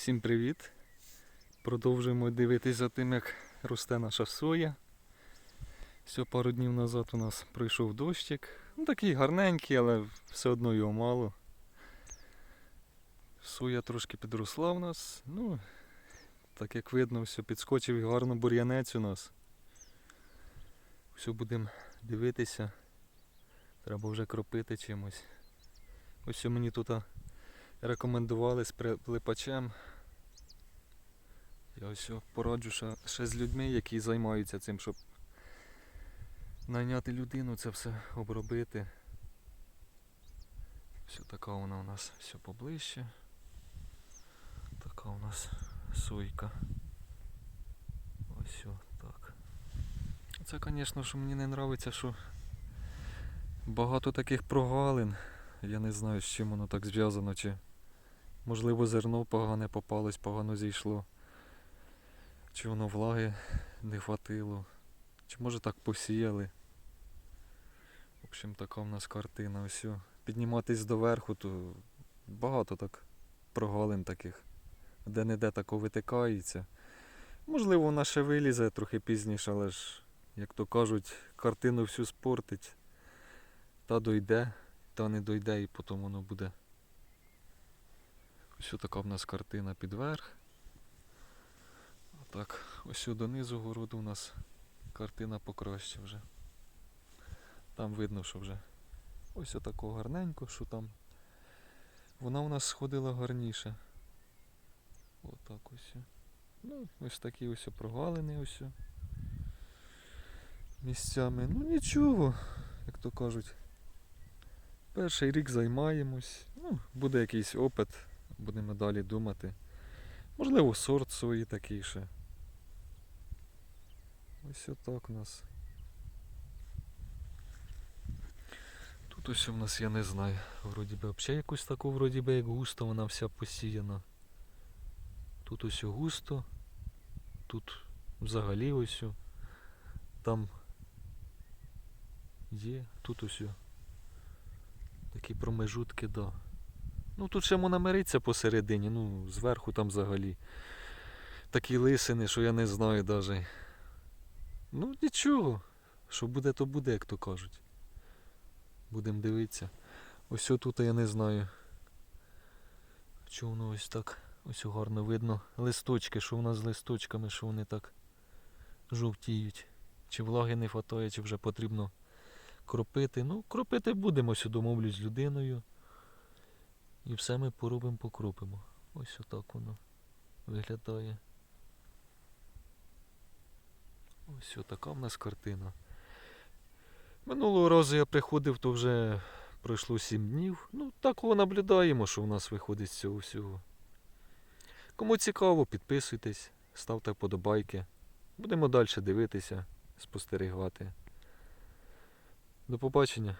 Всім привіт! Продовжуємо дивитись за тим, як росте наша соя. Все пару днів назад у нас пройшов дощик. Ну такий гарненький, але все одно його мало. Соя трошки підросла в нас. Ну, так як видно, все підскочив і гарно бур'янець у нас. Все будемо дивитися. Треба вже кропити чимось. Ось мені тут рекомендували з прилипачем. Я ось пораджу ще, ще з людьми, які займаються цим, щоб найняти людину, це все обробити. Все така вона у нас все поближче. Така у нас сойка. Ось так. Це, звісно, що мені не подобається, що багато таких прогалин. Я не знаю, з чим воно так зв'язано, чи можливо зерно погане попалось, погано зійшло. Чи воно влаги не хватило. Чи може так посіяли. В общем, така в нас картина. Ось. Підніматись доверху, то багато так прогалин таких. Де-не-де тако витикається. Можливо, вона ще вилізе трохи пізніше, але ж, як то кажуть, картину всю спортить. Та дойде, та не дойде і потім воно буде. Ось така в нас картина під верх. Так, ось донизу городу у нас картина покраще вже. Там видно, що вже ось отако гарненько, що там. Вона у нас сходила гарніше. Отак ось. Ну, ось такі ось прогалини ось. Місцями. Ну нічого, як то кажуть. Перший рік займаємось. Ну, буде якийсь опит, будемо далі думати. Можливо, сорт свої такий ще. Ось отак у нас. Тут ось у нас я не знаю. Вроді би взагалі якусь таку, вроді би, як густо вона вся посіяна. Тут ось густо. Тут взагалі ось. Там є, тут ось. Такі промежутки, да. Ну тут ще можна посередині, ну зверху там взагалі. Такі лисини, що я не знаю навіть. Ну нічого. Що буде, то буде, як то кажуть. Будемо дивитися. Ось тут я не знаю. Чого воно ось так ось гарно видно. Листочки, що у нас з листочками, що вони так жовтіють. Чи влаги не вистачає, чи вже потрібно кропити. Ну, кропити будемо, ось домовлюсь з людиною. І все ми поробимо, покропимо. Ось отак воно виглядає. Ось отака в нас картина. Минулого разу я приходив, то вже пройшло 7 днів. Ну, такого наблюдаємо, що в нас виходить з цього всього. Кому цікаво, підписуйтесь, ставте вподобайки. Будемо далі дивитися, спостерігати. До побачення.